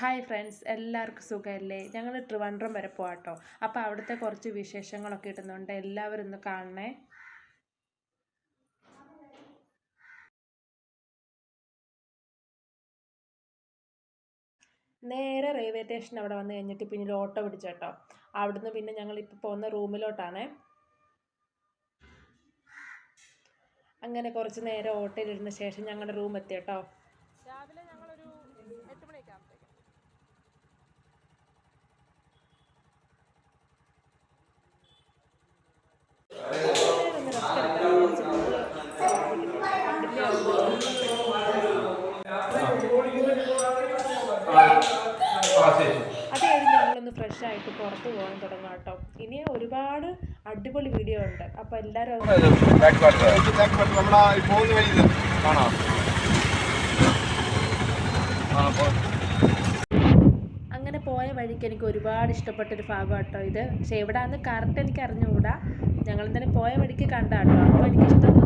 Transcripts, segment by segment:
Hi friends എല്ലാവർക്കും സുഖമല്ലേ? ഞങ്ങൾ ട്രിവാൻഡ്രം വരെ പോവാട്ടോ. അപ്പോൾ അവിടുത്തെ കുറച്ച് വിശേഷങ്ങളൊക്കെ ഇടുന്നുണ്ട് എല്ലാവരും ഒന്ന് കാണണേ. നേരെ റെയിൽവേ സ്റ്റേഷൻ അവിടെ വന്ന് കഴിഞ്ഞിട്ട് പിന്നെ ഓട്ടോ പിടിച്ചു കേട്ടോ. അവിടുന്ന് പിന്നെ ഞങ്ങൾ ഇപ്പോൾ പോകുന്ന റൂമിലോട്ടാണേ. അങ്ങനെ കുറച്ച് നേരം ഓട്ടോയിലിരുന്ന ശേഷം ഞങ്ങളുടെ റൂം എത്തി കേട്ടോ. രാവിലെ ഞങ്ങളൊരു എട്ട് മണിയൊക്കെ ആകുമ്പോഴത്തേക്കും ഒന്ന് റെസ്റ്റ് എടുക്കാൻ അത് കഴിഞ്ഞ് ഞങ്ങളൊന്ന് ഫ്രഷ് ആയിട്ട് പുറത്ത് പോകാൻ തുടങ്ങാം കേട്ടോ. ഇനി ഒരുപാട് അടിപൊളി വീഡിയോ ഉണ്ട്. അപ്പോൾ എല്ലാവരും ബാക്ക് വഴിക്ക് എനിക്ക് ഒരുപാട് ഇഷ്ടപ്പെട്ടൊരു ഭാഗം കേട്ടോ ഇത്. പക്ഷെ എവിടെയാന്ന് കറക്റ്റ് എനിക്ക് അറിഞ്ഞുകൂടാ. ഞങ്ങൾ തന്നെ പോയ വഴിക്ക് കണ്ടാട്ടോ. അപ്പോൾ എനിക്ക് ഇഷ്ടപ്പെട്ടു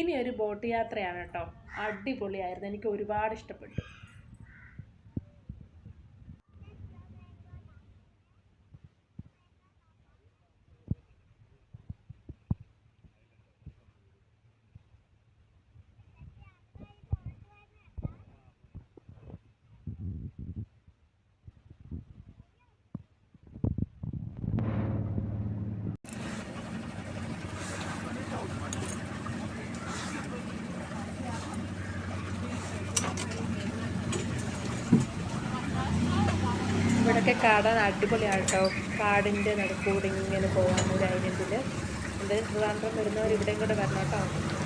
ഇനി ഒരു ബോട്ട് യാത്രയാണ് കേട്ടോ. അടിപൊളിയായിരുന്നു. എനിക്ക് ഒരുപാട് ഇഷ്ടപ്പെട്ടു. ഇവിടെയൊക്കെ കാണാൻ അടിപൊളിയാണ് കേട്ടോ കാടിന്റെ നടുക്കൂടെ ഇങ്ങനെ പോകാൻ ഒരു ഐലൻഡിൽ എന്തായാലും ട്രിവാൻഡ്രം വരുന്നവർ ഇവിടെയും കൂടെ വരണം കേട്ടോ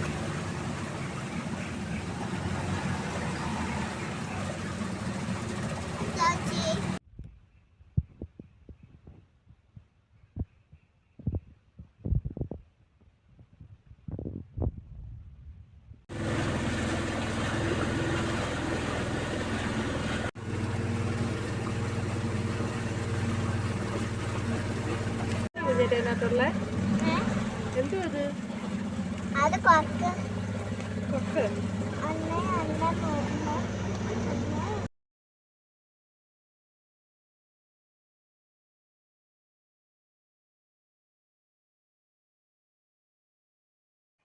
ഇതിനകത്തുള്ള? എന്തോ അത്? അത് കൊക്ക്. കൊക്ക്?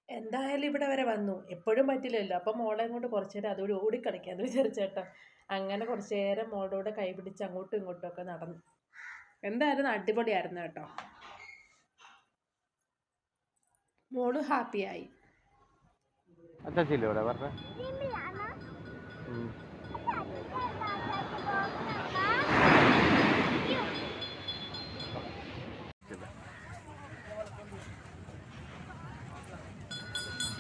എന്തായാലും ഇവിടെ വരെ വന്നു. എപ്പോഴും പറ്റില്ലല്ലോ. അപ്പം മോളെ കൊണ്ട് കുറച്ചു നേരം അതുകൂടി ഓടിക്കളിക്കാന്ന് വിചാരിച്ചേട്ടാ അങ്ങനെ കുറച്ചു നേരം മോളുടെ കൂടെ കൈ പിടിച്ച് അങ്ങോട്ടും ഇങ്ങോട്ടും ഒക്കെ നടന്നു. എന്തായാലും അടിപൊളിയായിരുന്നു കേട്ടോ. മോൾ ഹാപ്പിയായി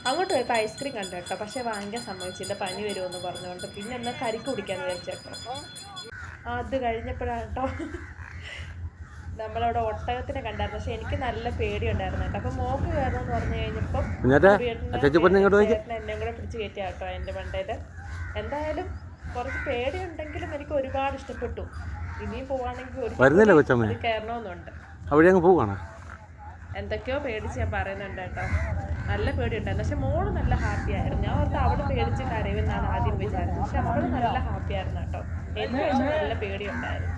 അങ്ങോട്ട് പോയപ്പോൾ ഐസ്ക്രീം കണ്ടു കേട്ടോ. പക്ഷെ വാങ്ങിക്കാൻ സമ്മതിച്ചില്ല. പനി വരുമെന്ന് പറഞ്ഞുകൊണ്ട്. പിന്നെ എന്നാൽ കരിക്ക് കുടിക്കാന്ന് വിചാരിച്ചേട്ടോ അത് കഴിഞ്ഞപ്പോഴാണ് കേട്ടോ. നമ്മളവിടെ ഒട്ടകത്തിനെ കണ്ടായിരുന്നു. പക്ഷെ എനിക്ക് നല്ല പേടിയുണ്ടായിരുന്നു കേട്ടോ. അപ്പൊ മോക്ക് കയറണമെന്ന് പറഞ്ഞു കഴിഞ്ഞപ്പം എന്നെ കൂടെ പിടിച്ചു കയറ്റിയ കേട്ടോ എന്റെ മണ്ടയിൽ എന്തായാലും കുറച്ച് പേടിയുണ്ടെങ്കിലും എനിക്ക് ഒരുപാട് ഇഷ്ടപ്പെട്ടു. ഇനിയും പോവാണെങ്കിൽ ഒരു കയറണമെന്നുണ്ട് അവിടെ അങ്ങ് പോവാണ്? എന്തൊക്കെയോ പേടിച്ച് ഞാൻ പറയുന്നുണ്ട് കേട്ടോ. നല്ല പേടിയുണ്ടായിരുന്നു. പക്ഷെ മോൾ നല്ല ഹാപ്പി ആയിരുന്നു. ഞാൻ ഓർത്ത് അവൾ പേടിച്ച് കരയുമെന്നാണ് ആദ്യം വിചാരിച്ചത്. പക്ഷെ അവൾ നല്ല ഹാപ്പി ആയിരുന്നു കേട്ടോ. എനിക്ക് നല്ല പേടിയുണ്ടായിരുന്നു.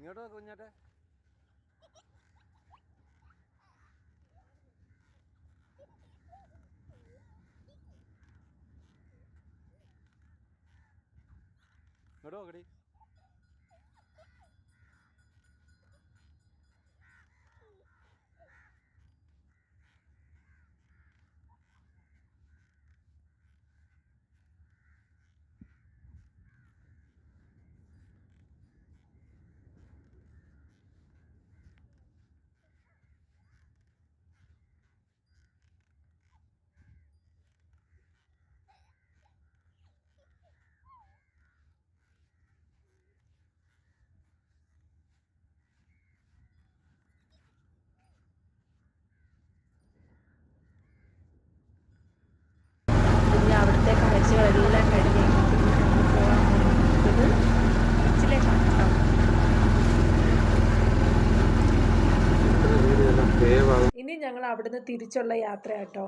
ഇങ്ങോട്ട് കുഞ്ഞാട്ടെ ഇങ്ങോട്ട് നോക്കടി ഇനി അവിടുത്തെ കാഴ്ചകളെല്ലാം കഴിഞ്ഞ് നമ്മൾ പോകാൻ പോകുന്നത് ബീച്ചിലേക്കാണ് കേട്ടോ ഇനി ഞങ്ങൾ അവിടുന്ന് തിരിച്ചുള്ള യാത്ര കേട്ടോ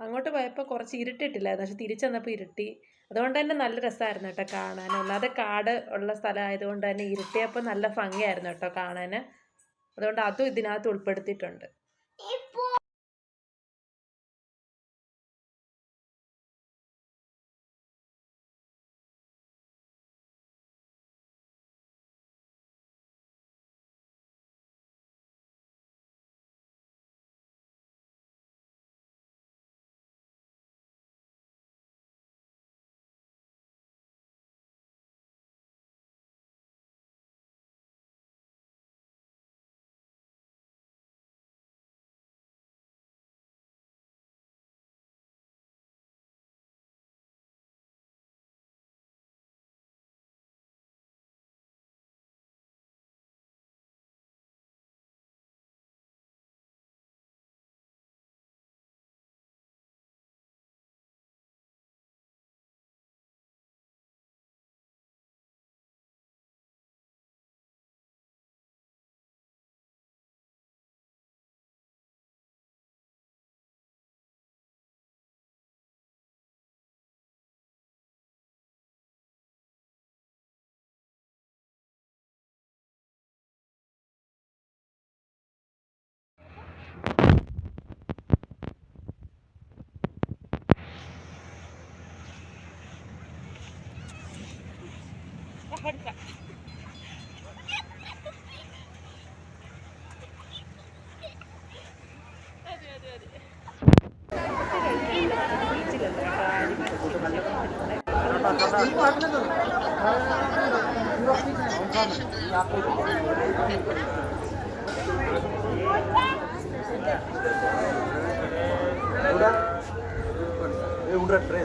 അങ്ങോട്ട് പോയപ്പോൾ കുറച്ച് ഇരുട്ടിട്ടില്ലായിരുന്നു. പക്ഷെ തിരിച്ചു വന്നപ്പോൾ ഇരുട്ടി. അതുകൊണ്ട് തന്നെ നല്ല രസമായിരുന്നു കേട്ടോ കാണാൻ. ഒന്നാതെ കാട് ഉള്ള സ്ഥലമായതുകൊണ്ട് തന്നെ ഇരുട്ടിയപ്പോൾ നല്ല ഭംഗിയായിരുന്നു കേട്ടോ കാണാൻ അതുകൊണ്ട് അതും ഇതിനകത്ത് ഉൾപ്പെടുത്തിയിട്ടുണ്ട്. guarda. Udah? Eh, udah, Pre,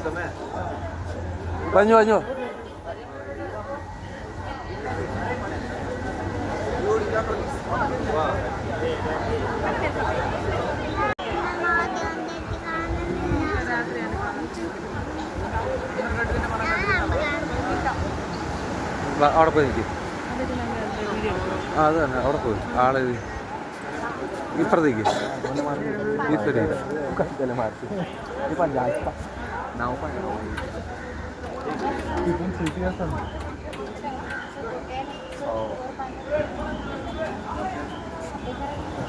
അവിടെ പോയി നിൽക്കും ആ അത് തന്നെ അവിടെ പോയി. ആളെ ഇപ്പുറത്തേക്ക്. ഈ സൈഡ്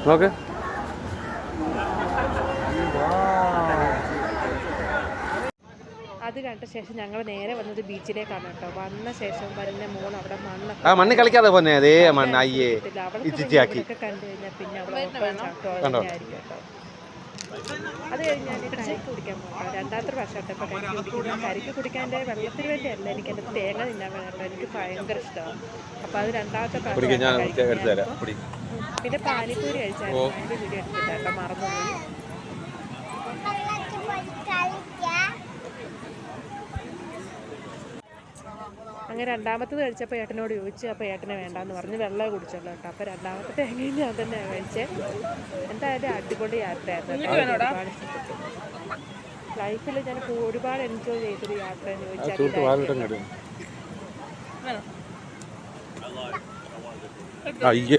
നോക്ക്. അത് കണ്ട ശേഷം ഞങ്ങൾ നേരെ വന്നത് ബീച്ചിലേക്കാണ് കേട്ടോ. വന്ന ശേഷം വരുന്ന മോൾ അവിടെ മണ്ണ് ആ മണ്ണ് കളിക്കാതെ പോന്നെ. അതേ മണ്ണ് അയ്യേ. ഇച്ചിച്ചിയാക്കി കണ്ടു കഴിഞ്ഞാൽ പിന്നെ ഓട്ടവും കണ്ടോ? അത് കഴിഞ്ഞാൽ കരിക്ക് കുടിക്കാൻ പോകാം രണ്ടാമത്തെ പ്രാവശ്യം കേട്ടോ ഇപ്പോൾ കരിക്ക് കുടിക്കുന്നത് കരിക്ക് കുടിക്കാൻ എന്റെ വെള്ളത്തിന് വേണ്ടിയല്ല. എനിക്ക് എന്റെ തേങ്ങ തിന്നാൻ വേണം എനിക്ക് ഭയങ്കര ഇഷ്ടമാണ് അപ്പോൾ അത് രണ്ടാമത്തെ ഞാൻ പ്രാവശ്യം പിന്നെ പാനിപ്പൂരി കഴിച്ചായിരുന്നു. വീഡിയോ എടുത്തില്ല കേട്ടോ മറന്നുപോയി. അങ്ങനെ രണ്ടാമത്തത് കഴിച്ചപ്പോൾ ഏട്ടനോട് ചോദിച്ചു അപ്പോൾ ഏട്ടനെ വേണ്ടാന്ന് പറഞ്ഞ്. വെള്ളം കുടിച്ചല്ലോ കേട്ടോ. അപ്പോൾ രണ്ടാമത്തെ തേങ്ങയും ഞാൻ തന്നെ കഴിച്ചേ എന്തായാലും അടിപൊളി യാത്രയായിരുന്നു ലൈഫിൽ ഞാൻ ഒരുപാട് എൻജോയ് ചെയ്തൊരു യാത്ര എന്ന് ചോദിച്ചാൽ അയ്യേ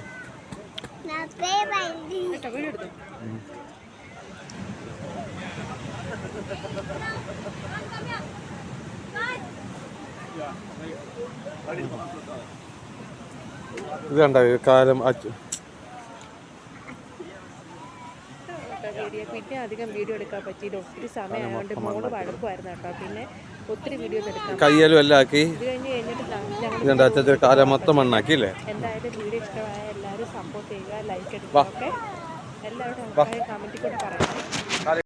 ഇത് കണ്ട കാലം പിന്നെ അധികം വീഡിയോ എടുക്കാൻ പറ്റിയില്ല. ഒത്തിരി സമയമായതുകൊണ്ട് മോൾ വഴക്കുമായിരുന്നു കേട്ടോ. പിന്നെ ഒത്തിരി വീഡിയോ എടുക്കാൻ കയ്യേലും എല്ലാം ആക്കി. ഇതുണ്ട് അച്ഛൻ കാല മൊത്തം മണ്ണാക്കി അല്ലേ? എന്തായാലും വീഡിയോ ഇഷ്ടമായ എല്ലാവരും സപ്പോർട്ട് ചെയ്യുക ലൈക്ക് എടുക്കുക ഓക്കെ എല്ലാവരും അഭിപ്രായം കൂടെ പറയണം.